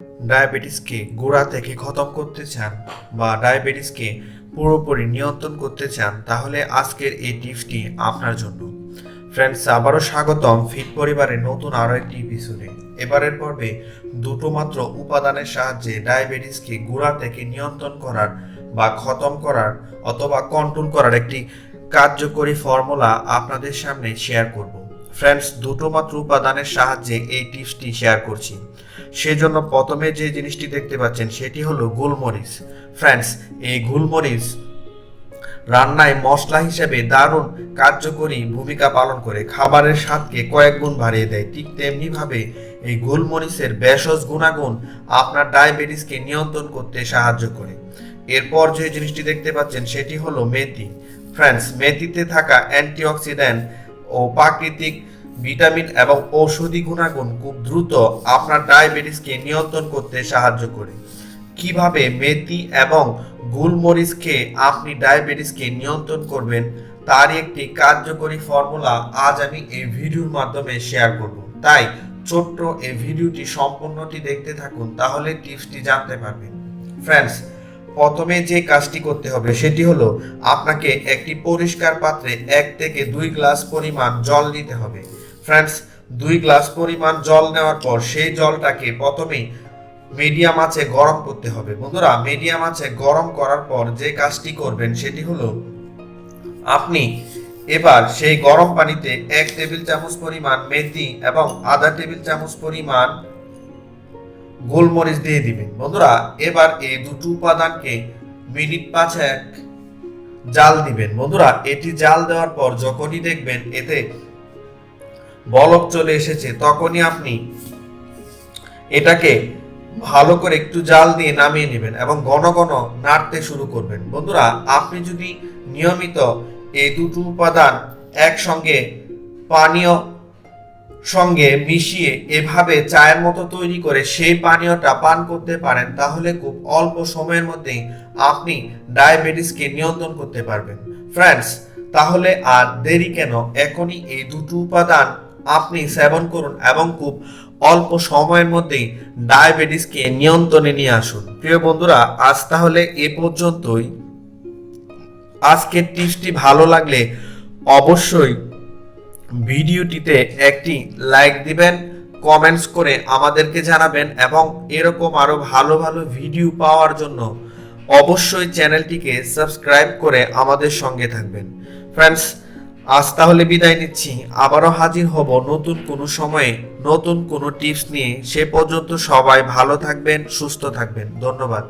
ডায়াবেটিসকে গোড়া থেকে খতম করতে চান বা ডায়াবেটিসকে পুরোপুরি নিয়ন্ত্রণ করতে চান, তাহলে আজকের এই টিপসটি আপনার জন্য। ফ্রেন্ডস, আবারও স্বাগতম ফিট পরিবারের নতুন আরও একটি এপিসোডে এবারের পর্বে দুটো মাত্র উপাদানের সাহায্যে ডায়াবেটিসকে গোড়া থেকে নিয়ন্ত্রণ করার বা খতম করার অথবা কন্ট্রোল করার একটি কার্যকরী ফর্মুলা আপনাদের সামনে শেয়ার করব। ফ্রেন্ডস দুটো মাত্র উপাদানের সাহায্যে এই টিপসটি শেয়ার করছি। সেজন্য প্রথমে যে জিনিসটি দেখতে পাচ্ছেন, সেটি হলো গোলমরিচ। ফ্রেন্ডস এই গোলমরিচ রান্নায় মশলা হিসেবে দারুণ কার্যকরী ভূমিকা পালন করে। খাবারের স্বাদকে কয়েক গুণ বাড়িয়ে দেয়। ঠিক তেমনিভাবে এই গোলমরিচের ভেষজ গুণাগুণ আপনার ডায়াবেটিসকে নিয়ন্ত্রণ করতে সাহায্য করে। এরপর যে জিনিসটি দেখতে পাচ্ছেন, সেটি হলো মেথি। ফ্রেন্ডস মেথিতে থাকা অ্যান্টিঅক্সিডেন্ট ও প্রাকৃতিক ভিটামিন এবং ঔষধি গুণাগুণ খুব দ্রুত আপনার ডায়াবেটিসকে নিয়ন্ত্রণ করতে সাহায্য করে। কীভাবে মেথি এবং গুলমরিচ খেয়ে আপনি ডায়াবেটিসকে নিয়ন্ত্রণ করবেন, তারই একটি কার্যকরী ফর্মুলা আজ আমি এই ভিডিওর মাধ্যমে শেয়ার করব। তাই ছোট্ট এই ভিডিওটি সম্পূর্ণটি দেখতে থাকুন, তাহলে টিপসটি জানতে পারবেন। ফ্রেন্ডস প্রথমে যে কাজটি করতে হবে সেটি হলো আপনাকে একটি পরিষ্কার পাত্রে এক থেকে দুই গ্লাস পরিমাণ জল নিতে হবে। ফ্রেন্ডস দুই গ্লাস পরিমাণ জল নেওয়ার পর সেই জলটাকে প্রথমেই মিডিয়াম আছে গরম করতে হবে। বন্ধুরা মিডিয়াম আছে গরম করার পর যে কাজটি করবেন সেটি হলো আপনি এবার সেই গরম পানিতে এক টেবিল চামচ পরিমাণ মেথি এবং আধা টেবিল চামচ পরিমাণ গোলমরিচ দিয়ে দিবেন বন্ধুরা, এবার এই দুটো উপাদানকে মিনিট পাঁচেক জাল দিবেন। বন্ধুরা, এটি জাল দেওয়ার পর যখনই দেখবেন এতে বলক চলে এসেছে, তখনই আপনি এটাকে ভালো করে একটু জাল দিয়ে নামিয়ে নেবেন এবং ঘন ঘন নাড়তে শুরু করবেন। বন্ধুরা, আপনি যদি নিয়মিত এই দুটো উপাদান একসঙ্গে পানীয় সঙ্গে মিশিয়ে এভাবে চায়ের মতো তৈরি করে সেই পানীয়টা পান করতে পারেন, তাহলে খুব অল্প সময়ের মধ্যেই আপনি ডায়াবেটিসকে নিয়ন্ত্রণ করতে পারবেন। ফ্রেন্ডস, তাহলে আর দেরি কেন? এখনই এই দুটো উপাদান আপনি সেবন করুন এবং খুব অল্প সময়ের মধ্যেই ডায়াবেটিসকে নিয়ন্ত্রণে নিয়ে আসুন। প্রিয় বন্ধুরা, আজ তাহলে এ পর্যন্তই। আজকের টিপসটি ভালো লাগলে অবশ্যই ভিডিওটিতে একটি লাইক দিবেন কমেন্টস করে আমাদেরকে জানাবেন এবং এরকম আরও ভালো ভালো ভিডিও পাওয়ার জন্য অবশ্যই চ্যানেলটিকে সাবস্ক্রাইব করে আমাদের সঙ্গে থাকবেন। ফ্রেন্ডস আজ তাহলে বিদায় নিচ্ছি। আবারও হাজির হব নতুন কোনো সময়ে, নতুন কোনো টিপস নিয়ে। সে পর্যন্ত সবাই ভালো থাকবেন, সুস্থ থাকবেন। ধন্যবাদ।